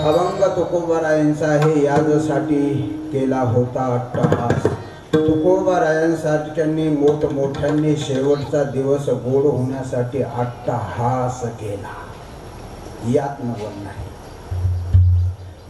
अभंग तुकोबारायांचा हे याजसाठी केला होता अट्टहास. तुकोबारायांसारख्यांनी मोठमोठ्यांनी शेवटचा दिवस गोड होण्यासाठी अट्टहास केला. यात नवल नाही.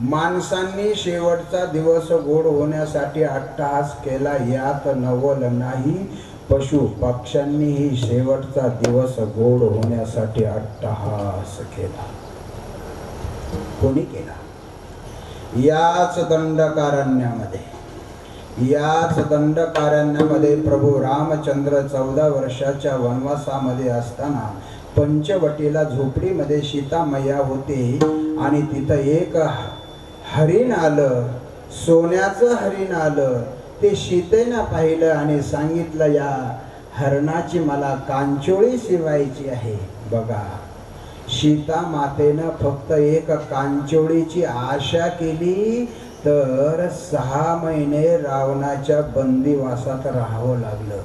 माणसांनी शेवटचा दिवस गोड होण्यासाठी अट्टहास केला यात नवल नाही. पशु पक्ष्यांनीही शेवटचा दिवस गोड होण्यासाठी अट्टहास केला. कोणी केला? याच दंडकारण्यामध्ये याच दंडकारण्यामध्ये प्रभू रामचंद्र चौदा वर्षाच्या वनवासामध्ये असताना पंचवटीला झोपडीमध्ये सीतामय्या होते आणि तिथं एक हरिण आलं सोन्याचं हरिण आलं. ते सीतेनं पाहिलं आणि सांगितलं या हरणाची मला कांचोळी शिवायची आहे. बघा. सीता मातेनं फक्त एक कांचोळीची आशा केली तर सहा महिने रावणाच्या बंदिवासात राहावं लागलं.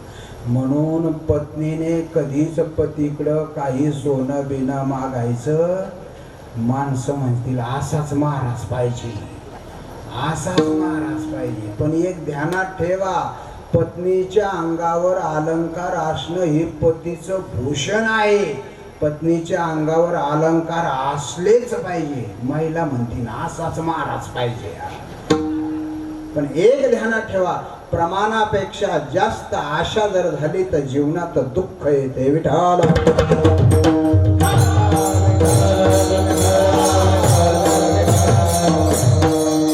म्हणून पत्नीने कधीच पतीकडं काही सोनं बिनं मागायचं माणसं म्हणतील असाच महाराज पाहिजे. असाच महाराज पाहिजे. पण एक ध्यानात ठेवा पत्नीच्या अंगावर अलंकार असणं हे पतीचं भूषण आहे. पत्नीच्या अंगावर अलंकार असलेच पाहिजे. महिला म्हणतील असाच महाराज पाहिजे. पण एक ध्यानात ठेवा प्रमाणापेक्षा जास्त आशा जर झाली तर जीवनात दुःख येते. विठाल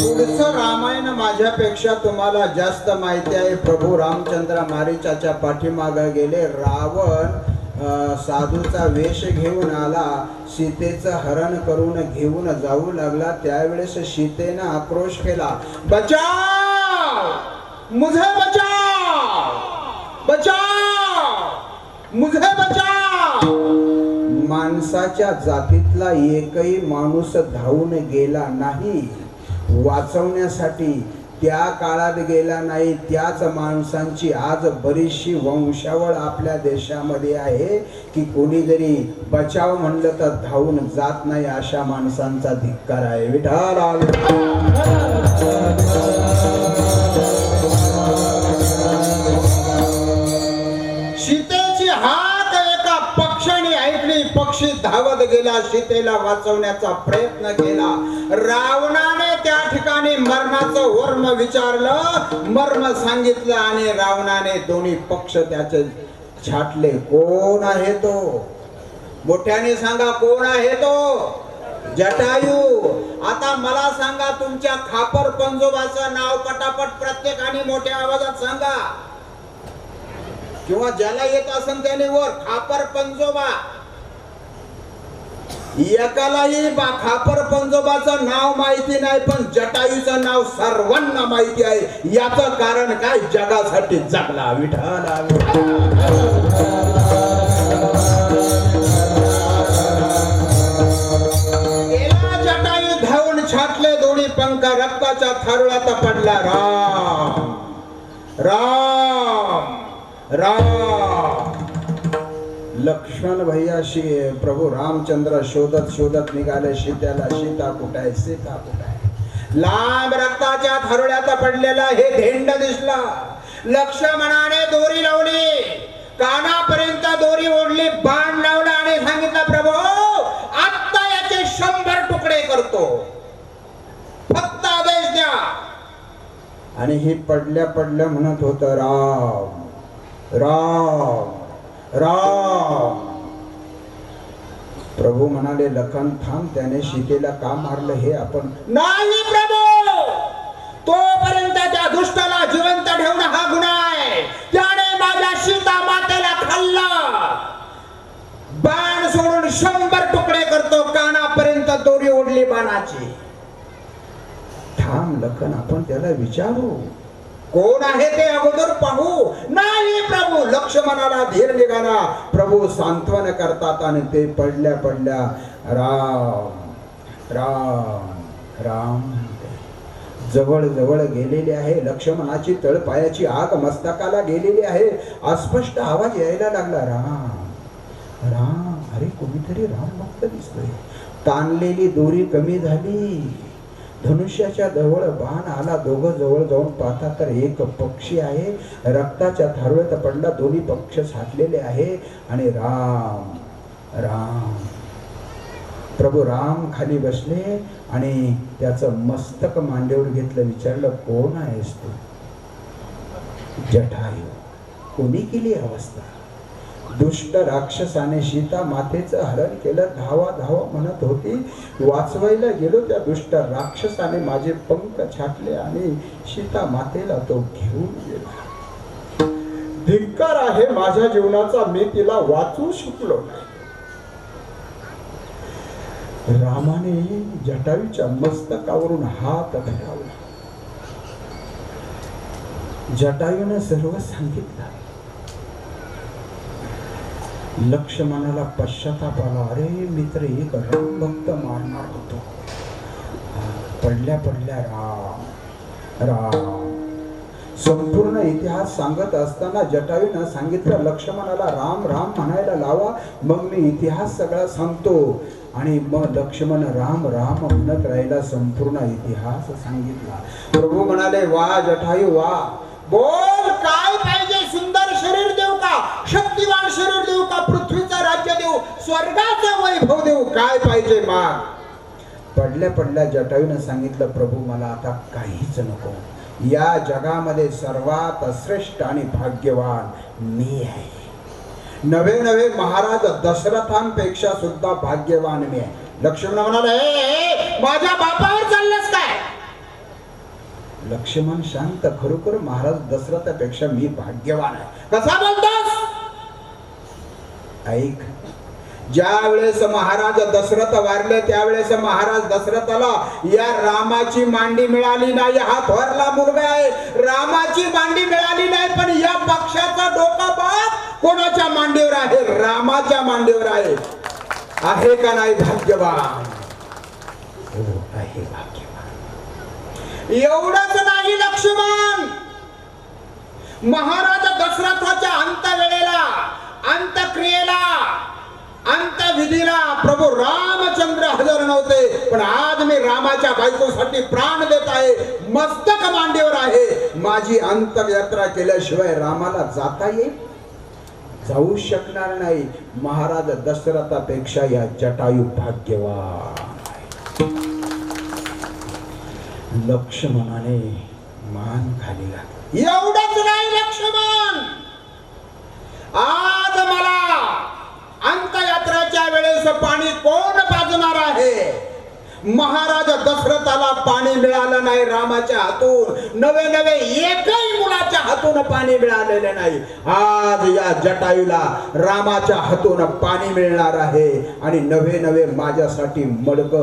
पुढचं रामायण माझ्यापेक्षा तुम्हाला जास्त माहिती आहे. प्रभू रामचंद्र मारीचाच्या पाठीमागं गेले. रावण साधूचा वेश घेऊन आला सीतेचं हरण करून घेऊन जाऊ लागला. त्यावेळेस सीतेनं आक्रोश केला बचाव! मुझे बचाव! बचाव! मुझे बचाव! माणसाच्या जातीतला एकही माणूस धावून गेला नाही. वाचवण्यासाठी त्या काळात गेला नाही त्याच माणसांची आज बरीचशी वंशावळ आपल्या देशामध्ये आहे की कोणी जरी बचाव म्हणलं तर धावून जात नाही अशा माणसांचा धिक्कार आहे. विठाला सीतेची हाक एका पक्षाने ऐकली पक्षी धावत गेला सीतेला वाचवण्याचा प्रयत्न केला. रावणा त्या ठिकाणी मरणाचं वर्म विचारलं मर्म सांगितलं आणि रावणाने दोन्ही पक्ष त्याचे छाटले. कोण आहे तो? मोठ्याने सांगा कोण आहे तो? जटायू. आता मला सांगा तुमच्या खापर पंजोबाचं नाव पटापट प्रत्येकाने मोठ्या आवाजात सांगा. किंवा ज्याला येत असेल त्याने वर खापर पंजोबा. एकालाही बा खापर पंजोबाचं नाव माहिती नाही पण जटायूचं नाव सर्वांना माहिती आहे. याचं कारण काय? जगासाठी जगला विठाला जटायू धावून छाटले दोन्ही पंख रक्ताच्या थारुळात पडला. राम राम राम. लक्ष्मण भैयाशी प्रभू रामचंद्र शोधत शोधत निघाले सीत्याला सीता कुठाय आहे? सीता कुठाय लांब रक्ताच्या थारोळ्यात पडलेला हे धेंड दिसला. लक्ष्मणाने दोरी लावली. कानापर्यंत दोरी ओढली बाण लावला आणि सांगितलं प्रभू आत्ता याचे शंभर तुकडे करतो. फक्त आदेश द्या. आणि हे पडल्या पडल्या म्हणत होत राम राम. राम. प्रभू म्हणाले लखन थांब त्याने सीतेला का मारलं हे आपण नाही प्रभू! तोपर्यंत त्या दुष्टाला जिवंत ठेवणं हा गुन्हा आहे. त्याने माझ्या सीता मातेला खाल्लं. बाण सोडून शंभर तुकडे करतो कानापर्यंत दोरी ओढली बाणाची. थांब लखन आपण त्याला विचारू. कोण आहे ते अगोदर पाहू? नाही प्रभू लक्ष्मणाला धीर निघाला. प्रभू सांत्वन करतात आणि ते पडल्या पडल्या राम राम राम. जवळ जवळ गेलेले आहे. लक्ष्मणाची तळपायाची आग मस्तकाला गेलेली आहे. अस्पष्ट आवाज यायला लागला. राम राम. अरे कोणीतरी राम भक्त दिसतोय. ताणलेली दोरी कमी झाली. धनुष्याच्या जवळ बाण आला दोघं जवळ जाऊन पाहता तर एक पक्षी आहे. रक्ताच्या थारोळ्यात पडला दोन्ही पक्ष साठलेले आहे. आणि राम राम. प्रभू राम खाली बसले आणि त्याचं मस्तक मांडीवर घेतलं विचारलं कोण आहेस तू? जठायू. कोणी केली अवस्था? दुष्ट राक्षसाने सीता मातेचं हरण केलं धावा धावा म्हणत होती. वाचवायला गेलो त्या दुष्ट राक्षसाने माझे पंख छाटले आणि सीता मातेला तो घेऊन गेला. धिक्कार आहे माझ्या जीवनाचा मी तिला वाचू शकलो नाही. रामाने जटायूच्या मस्तकावरून हात फिरावला जटायूने सर्व सांगितलं. लक्ष्मणाला पश्चाताप आला. अरे मित्र एक राम भक्त मारणार होतो. पडल्या पडल्या राम राम. संपूर्ण इतिहास सांगत असताना जटायूनं सांगितलं लक्ष्मणाला राम राम म्हणायला लावा मग मी इतिहास सगळा सांगतो. आणि मग लक्ष्मण राम राम म्हणत राहिला संपूर्ण इतिहास सांगितला. प्रभू म्हणाले वा जटायू वा. बोल का पृथ्वीचा राज्य देऊ स्वर्गाचा वैभव देऊ काय पाहिजे माग? पडल्या पडल्या जटायूनं सांगितलं प्रभू मला आता काहीच नको. या जगामध्ये सर्वात श्रेष्ठ आणि भाग्यवान मी आहे. नवे नवे महाराज दशरथांपेक्षा सुद्धा भाग्यवान मी आहे. लक्ष्मण म्हणाले माझ्या बापावर चाललंच काय? लक्ष्मण शांत खरोखर महाराज दशरथापेक्षा मी भाग्यवान आहे. कसा बोलतो ऐक. ज्या वेळेस महाराज दशरथ वारले त्यावेळेस महाराज दशरथाला या रामाची मांडी मिळाली नाही हा थोरला मुलगा आहे. रामाची मांडी मिळाली नाही पण या पक्षाचा डोका बाप कोणाच्या मांडीवर आहे? रामाच्या मांडीवर आहे. आहे का नाही भाग्यवान? हो, आहे भाग्यवान. एवढंच नाही लक्ष्मण! महाराज दशरथाच्या अंत वेळेला अंतक्रियेला विधीला प्रभू रामचंद्र हजर नव्हते पण आज मी रामाच्या बायकोसाठी प्राण देत आहे मस्तक मांडीवर आहे. माझी अंतयात्रा केल्याशिवाय रामाला जाता येईल? जाऊ शकणार नाही. महाराज दशरथापेक्षा या जटायू भाग्यवान. लक्ष्मणाने मान खाली घातली. एवढंच नाही लक्ष्मण आज मला अंतयात्राच्या वेळेस पाणी कोण पाजणार आहे महाराज दशरथाला पाणी मिळालं नाही रामाच्या हातून. नवे नवे एकही मुलाच्या हातून पाणी मिळालेले नाही. आज या जटायूला रामाच्या हातून पाणी मिळणार आहे आणि नवे नवे माझ्यासाठी मडक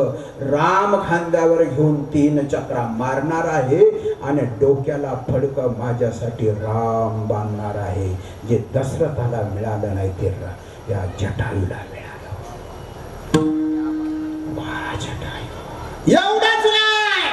राम खांद्यावर घेऊन तीन चक्रा मारणार आहे आणि डोक्याला फडक माझ्यासाठी राम बांधणार आहे. जे दशरथाला मिळालं नाही ते या जटायूला एवढंच नाही.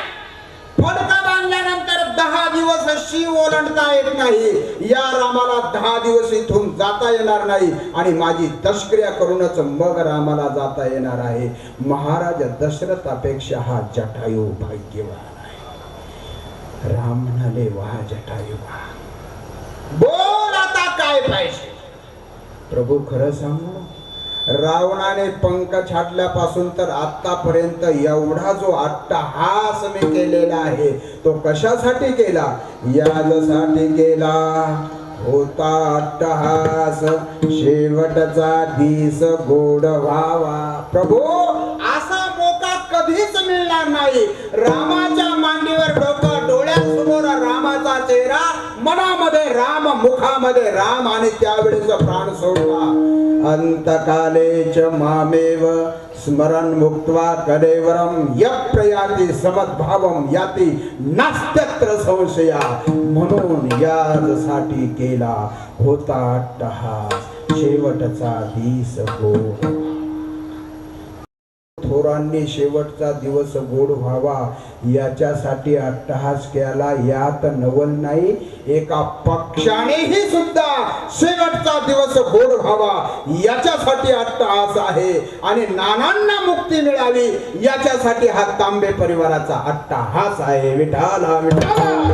फडका बांधल्यानंतर दहा दिवस अशी ओलंडता येत नाही. या रामाला दहा दिवस इथून जाता येणार नाही. आणि माझी तस्क्रिया करूनच मग रामाला जाता येणार आहे. महाराज दशरथापेक्षा हा जटायू भाग्यवान आहे. राम म्हणाले वा जटायू बोल आता काय पाहिजे? प्रभू खरं सांगू? रावणाने पंख छाटल्यापासून तर आतापर्यंत एवढा जो अट्टहास मी केलेला आहे तो कशासाठी केला? यासाठी केला होता अट्टहास. शेवटचा दिस गोड व्हावा. प्रभू असा मोका कधीच मिळणार नाही. रामाच्या मांडीवर डोकं डोळ्यासमोर रामाचा चेहरा मनामध्ये राम मुखामध्ये राम आणि त्यावेळेस प्राण सोडला अंतकाले च मामेव स्मरण मुक्त्वा कलेवरम यप्रयाती समद्भावम याती नास्त्यत्र संशया। म्हणून यासाठी केला होता अट्टहास शेवटचा दिस गो पोरांनी शेवटचा दिवस गोड व्हावा. याच्यासाठी अट्टहास केला. यात नवल नाही एका पक्षानेही सुद्धा शेवटचा दिवस गोड व्हावा. याच्यासाठी अट्टहास आहे. आणि नानांना मुक्ती मिळावी याच्यासाठी हा तांबे परिवाराचा अट्टहास आहे. विठाला विठाला